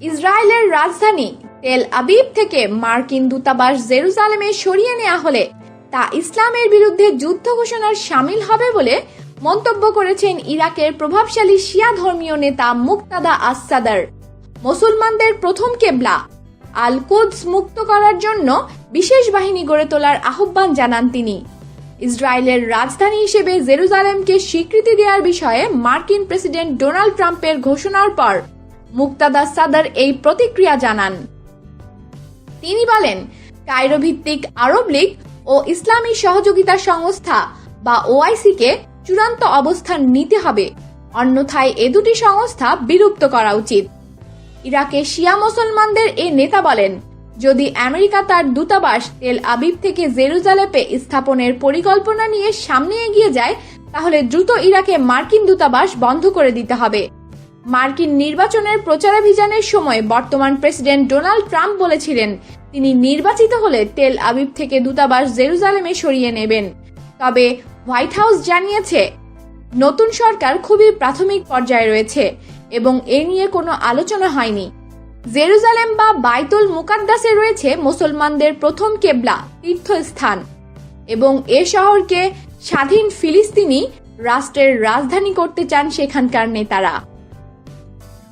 ইসরায়েলের রাজধানী Tel Aviv থেকে মার্কিন দূতাবাস জেরুজালেমে সরিয়ে নেওয়া হলে তা ইসলামের বিরুদ্ধে যুদ্ধ ঘোষণার সামিল হবে বলে মন্তব্য করেছেন ইরাকের প্রভাবশালী শিয়া ধর্মীয় নেতা মুক্তাদা আসাদার। মুসলমানদের প্রথম কেবলা, আল কুদস মুক্ত করার জন্য বিশেষ বাহিনী গড়ে তোলার আহ্বান জানান তিনি। ইসরায়েলের রাজধানী হিসেবে জেরুজালেমকে স্বীকৃতি দেওয়ার বিষয়ে মার্কিন প্রেসিডেন্ট ডোনাল্ড ট্রাম্পের ঘোষণার পর মুক্তাদা সাদার এই প্রতিক্রিয়া জানান। তিনি বলেন কায়রো ভিত্তিক আরব লীগ ও ইসলামী সহযোগিতা সংস্থা বা ওআইসিকে চূড়ান্ত অবস্থান নিতে হবে, অন্যথায় এ দুটি সংস্থা বিলুপ্ত করা উচিত। ইরাকে শিয়া মুসলমানদের এ নেতা বলেন, যদি আমেরিকা তার দূতাবাস তেল আবিব থেকে জেরুজালেপে স্থাপনের পরিকল্পনা নিয়ে সামনে এগিয়ে যায়, তাহলে দ্রুত ইরাকে মার্কিন দূতাবাস বন্ধ করে দিতে হবে। মার্কিন নির্বাচনের প্রচারাভিযানের সময় বর্তমান প্রেসিডেন্ট ডোনাল্ড ট্রাম্প বলেছিলেন, তিনি নির্বাচিত হলে তেল আবিব থেকে দূতাবাস জেরুজালেমে সরিয়ে নেবেন। তবে হোয়াইট হাউস জানিয়েছে, নতুন সরকার খুবই প্রাথমিক পর্যায়ে রয়েছে এবং এ নিয়ে কোনো আলোচনা হয়নি। জেরুজালেম বা বাইতুল মুকাদ্দাসে রয়েছে মুসলমানদের প্রথম কেবলা, তীর্থস্থান এবং এ শহরকে স্বাধীন ফিলিস্তিনি রাষ্ট্রের রাজধানী করতে চান সেখানকার নেতারা।